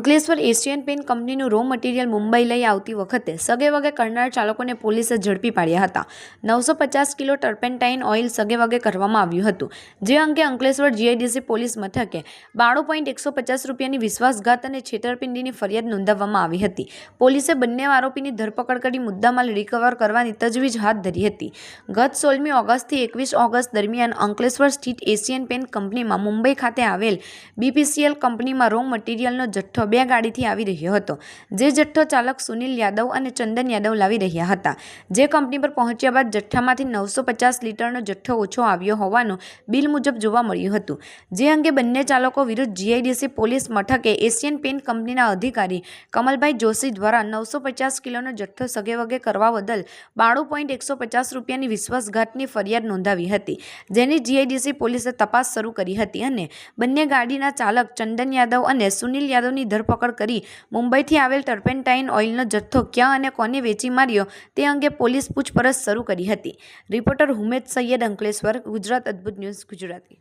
Ankleshwar Asian pen કંપનીનું raw material Mumbai લઈ આવતી વખતે સગે વગે કરનાર ચાલકોને પોલીસે ઝડપી પાડ્યા હતા. નવસો પચાસ કિલો ટર્પેન્ટાઇન ઓઇલ સગે વગે કરવામાં આવ્યું હતું. જે અંગે અંકલેશ્વર જીઆઈડીસી પોલીસ મથકે બાણું પોઈન્ટ એકસો પચાસ રૂપિયાની વિશ્વાસઘાત અને છેતરપિંડીની ફરિયાદ નોંધાવવામાં આવી હતી. પોલીસે બંને આરોપીની ધરપકડ કરી મુદ્દામાલ રિકવર કરવાની તજવીજ હાથ ધરી હતી. ગત સોળમી ઓગસ્ટથી એકવીસ ઓગસ્ટ દરમિયાન અંકલેશ્વર સ્થિત એશિયન પેન કંપનીમાં મુંબઈ ખાતે આવેલ બીપીસીએલ કંપનીમાં રો મટીરિયલનો જથ્થો બે ગાડીથી આવી રહ્યો હતો. જે જથ્થો ચાલક સુનિલ યાદવ અને ચંદન યાદવ લાવી રહ્યા હતા. જે કંપની પર પહોંચ્યા બાદ જથ્થામાંથી નવસો પચાસ લીટરનો જથ્થો ઓછો આવ્યો હોવાનું બિલ મુજબ જોવા મળ્યું હતું. જે અંગે બંને ચાલકો વિરુદ્ધ જીઆઈડીસી પોલીસ મથકે એશિયન પેન્ટ કંપનીના અધિકારી કમલભાઈ જોશી દ્વારા નવસો પચાસ કિલોનો જથ્થો સગેવગે કરવા બદલ બાણું પોઈન્ટ એકસો પચાસ રૂપિયાની વિશ્વાસઘાતની ફરિયાદ નોંધાવી હતી. જેની જીઆઈડીસી પોલીસે તપાસ શરૂ કરી હતી અને બંને ગાડીના ચાલક ચંદન યાદવ અને સુનિલ યાદવની ધરપકડ કરી મુંબઈથી આવેલ ટર્પેન્ટાઇન ઓઇલનો જથ્થો ક્યાં અને કોને વેચી માર્યો તે અંગે પોલીસ પૂછપરછ શરૂ કરી હતી. રિપોર્ટર હુમેદ સૈયદ અંકલેશ્વર, ગુજરાત અદ્ભુત ન્યૂઝ, ગુજરાતી.